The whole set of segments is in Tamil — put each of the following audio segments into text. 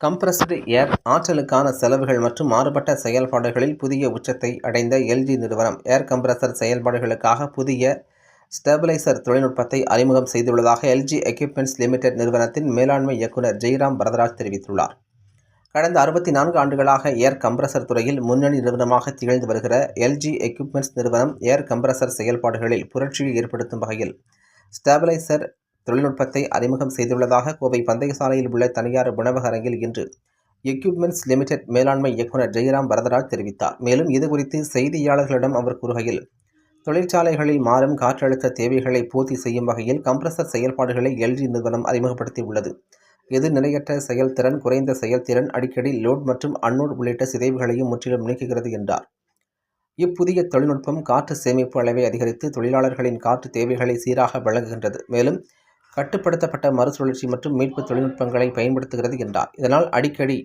கம்ப்ரஸ்டு ஏர் ஆற்றலுக்கான செலவுகள் மற்றும் மாறுபட்ட செயல்பாடுகளில் புதிய உச்சத்தை அடைந்த எல்ஜி நிறுவனம் ஏர் கம்ப்ரசர் செயல்பாடுகளுக்காக புதிய ஸ்டெபிளைசர் தொழில்நுட்பத்தை அறிமுகம் செய்துள்ளதாக எல்ஜி எக்யூப்மெண்ட்ஸ் லிமிடெட் நிறுவனத்தின் மேலாண்மை இயக்குனர் ஜெய்ராம் வரதராஜ் தெரிவித்துள்ளார். கடந்த அறுபத்தி நான்கு ஆண்டுகளாக ஏர் கம்ப்ரஸர் துறையில் முன்னணி நிறுவனமாக திகழ்ந்து வருகிற எல்ஜி எக்யூப்மெண்ட்ஸ் நிறுவனம் ஏர் கம்ப்ரஸர் செயல்பாடுகளில் புரட்சியை ஏற்படுத்தும் வகையில் ஸ்டெபிளைசர் தொழில்நுட்பத்தை அறிமுகம் செய்துள்ளதாக கோவை பந்தயசாலையில் உள்ள தனியார் உணவக அரங்கில் இன்று எக்யூப்மெண்ட்ஸ் லிமிடெட் மேலாண்மை இயக்குனர் ஜெயராம் வரதராஜ் தெரிவித்தார். மேலும் இதுகுறித்து செய்தியாளர்களிடம் அவர் கூறுகையில் தொழிற்சாலைகளில் மாறும் காற்றழுத்த தேவைகளை பூர்த்தி செய்யும் வகையில் கம்ப்ரஸர் செயல்பாடுகளை எல்ஜி நிறுவனம் அறிமுகப்படுத்தியுள்ளது. இது நிலையற்ற செயல்திறன் குறைந்த செயல்திறன் அடிக்கடி லோட் மற்றும் அன்னோட் உள்ளிட்ட சிதைவுகளையும் முற்றிலும் நீக்குகிறது என்றார். இப்புதிய தொழில்நுட்பம் காற்று சேமிப்பு அளவை அதிகரித்து தொழிலாளர்களின் காற்று தேவைகளை சீராக வழங்குகின்றது. மேலும் கட்டுப்படுத்தப்பட்ட மறுசுழற்சி மற்றும் மீட்பு தொழில்நுட்பங்களை பயன்படுத்துகிறது என்றார். இதனால் அடிக்கடி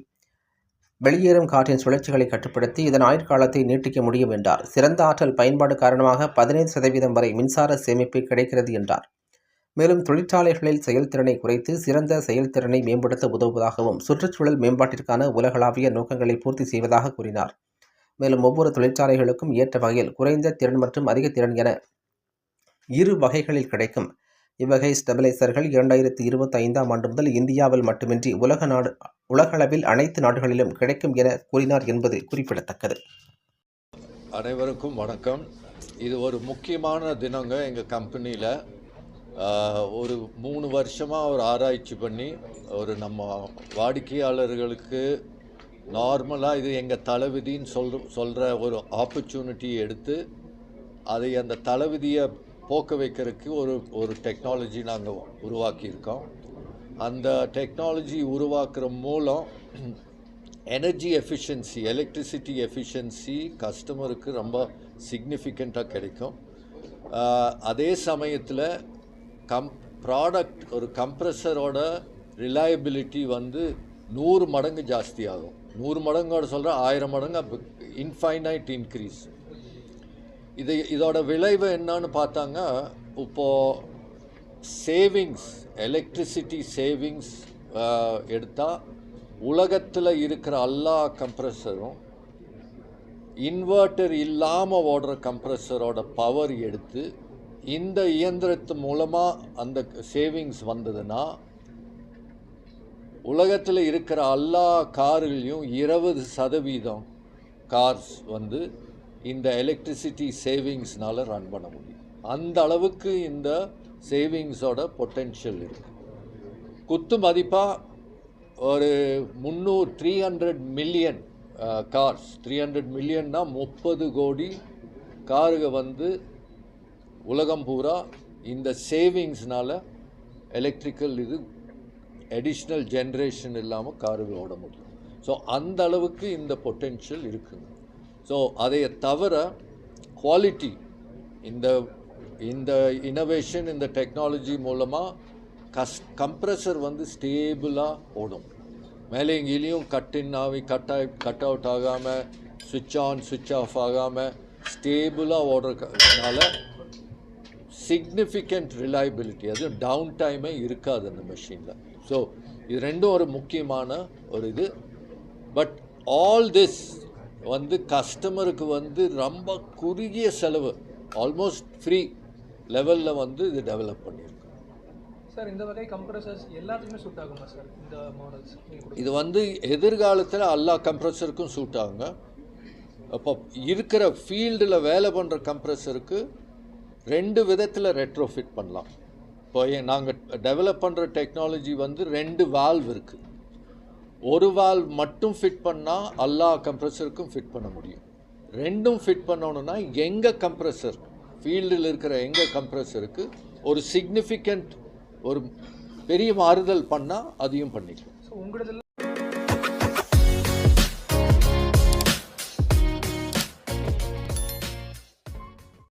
வெளியேறும் காற்றின் சுழற்சிகளை கட்டுப்படுத்தி இதன் ஆயுட்காலத்தை நீட்டிக்க முடியும் என்றார். சிறந்த ஆற்றல் பயன்பாடு காரணமாக பதினைந்து சதவீதம் வரை மின்சார சேமிப்பு கிடைக்கிறது என்றார். மேலும் தொழிற்சாலைகளில் செயல்திறனை குறைத்து சிறந்த செயல்திறனை மேம்படுத்த உதவுவதாகவும் சுற்றுச்சூழல் மேம்பாட்டிற்கான உலகளாவிய நோக்கங்களை பூர்த்தி செய்வதாக கூறினார். மேலும் ஒவ்வொரு தொழிற்சாலைகளுக்கும் ஏற்ற வகையில் குறைந்த திறன் மற்றும் அதிக திறன் என இரு வகைகளில் கிடைக்கும். இவ்வகை ஸ்டெபிலைசர்கள் இரண்டாயிரத்தி இருபத்தி ஐந்தாம் ஆண்டு முதல் இந்தியாவில் மட்டுமின்றி உலக நாடு உலகளவில் அனைத்து நாடுகளிலும் கிடைக்கும் என கூறினார் என்பது குறிப்பிடத்தக்கது. அனைவருக்கும் வணக்கம். இது ஒரு முக்கியமான தினங்க எங்கள் கம்பெனியில். ஒரு மூணு வருஷமாக ஒரு ஆராய்ச்சி பண்ணி ஒரு நம்ம வாடிக்கையாளர்களுக்கு நார்மலாக இது எங்கள் தலைவிதின்னு சொல் சொல்கிற ஒரு ஆப்பர்ச்சுனிட்டி எடுத்து அதை அந்த தலைவிதியை போக்க வைக்கிறதுக்கு ஒரு ஒரு டெக்னாலஜி நாங்கள் உருவாக்கியிருக்கோம். அந்த டெக்னாலஜி உருவாக்குற மூலம் எனர்ஜி எஃபிஷியன்சி எலக்ட்ரிசிட்டி எஃபிஷியன்சி கஸ்டமருக்கு ரொம்ப சிக்னிஃபிகண்ட்டாக கிடைக்கும். அதே சமயத்தில் கம் ப்ராடக்ட் ஒரு கம்ப்ரஸரோட ரிலையபிலிட்டி வந்து நூறு மடங்கு ஜாஸ்தி ஆகும் நூறு மடங்கோட சொல்கிற ஆயிரம் மடங்கு இன்ஃபைனைட் இன்க்ரீஸ் இது இதோட விளைவு என்னன்னு பார்த்தாங்க இப்போது சேவிங்ஸ் எலக்ட்ரிசிட்டி சேவிங்ஸ் எடுத்தால் உலகத்தில் இருக்கிற எல்லா கம்ப்ரஸரும் இன்வெர்ட்டர் இல்லாமல் ஓடுற கம்ப்ரஸரோட பவர் எடுத்து இந்த இயந்திரத்து மூலமாக அந்த சேவிங்ஸ் வந்ததுன்னா உலகத்தில் இருக்கிற எல்லா கார்களையும் இருபது சதவீதம் கார்ஸ் வந்து இந்த எலக்ட்ரிசிட்டி சேவிங்ஸ்னால் ரன் பண்ண முடியும். அந்த அளவுக்கு இந்த சேவிங்ஸோட பொட்டென்ஷியல் இருக்குது குத்து மதிப்பாக ஒரு முந்நூறு three hundred million cars three hundred மில்லியன்னா முப்பது கோடி காருக வந்து உலகம் பூரா இந்த சேவிங்ஸ்னால் எலக்ட்ரிக்கல் இது அடிஷ்னல் ஜென்ரேஷன் இல்லாமல் காருகள் ஓட முடியும். ஸோ அந்த அளவுக்கு இந்த பொட்டென்ஷியல் இருக்குங்க. ஸோ அதை தவிர குவாலிட்டி இந்த இந்த இனோவேஷன் இந்த டெக்னாலஜி மூலமாக கஸ் கம்ப்ரெசர் வந்து ஸ்டேபிளாக ஓடும். மேலே எங்கேயும் கட் இன் ஆகி கட் ஆகி கட் அவுட் ஆகாமல் சுவிட்ச் ஆன் சுவிட்ச் ஆஃப் ஆகாமல் ஸ்டேபிளாக ஓடுறதுனால சிக்னிஃபிகண்ட் ரிலையபிலிட்டி அது டவுன் டைமே இருக்காது அந்த மிஷினில் ஸோ இது ரெண்டும் ஒரு முக்கியமான ஒரு இது. பட் ஆல் திஸ் வந்து கஸ்டமருக்கு வந்து ரொம்ப குறுகிய செலவு ஆல்மோஸ்ட் ஃப்ரீ லெவலில் வந்து இது டெவலப் பண்ணியிருக்கோம் சார் இந்த வகை கம்ப்ரஸர்ஸ் எல்லாத்துக்குமே சூட் ஆகுமா சார் இந்த மாடல்ஸ் இது வந்து எதிர்காலத்தில் எல்லா கம்ப்ரஸருக்கும் சூட் ஆகுங்க. அப்போ இருக்கிற ஃபீல்டில் வேலை பண்ணுற கம்ப்ரஸருக்கு ரெண்டு விதத்தில் ரெட்ரோஃபிட் பண்ணலாம். இப்போ நாங்கள் டெவலப் பண்ணுற டெக்னாலஜி வந்து ரெண்டு வால்வ் இருக்குது ஒரு வால்வ் மட்டும் ஃபிட் பண்ணால் எல்லா கம்ப்ரெசருக்கும் ஃபிட் பண்ண முடியும். ரெண்டும் ஃபிட் பண்ணணும்னா எங்கள் கம்ப்ரெசர் ஃபீல்டில் இருக்கிற எங்கள் கம்ப்ரெசருக்கு ஒரு சிக்னிஃபிகண்ட் ஒரு பெரிய மாறுதல் பண்ணால் அதையும் பண்ணிக்கலாம். ஸோ உங்களதில்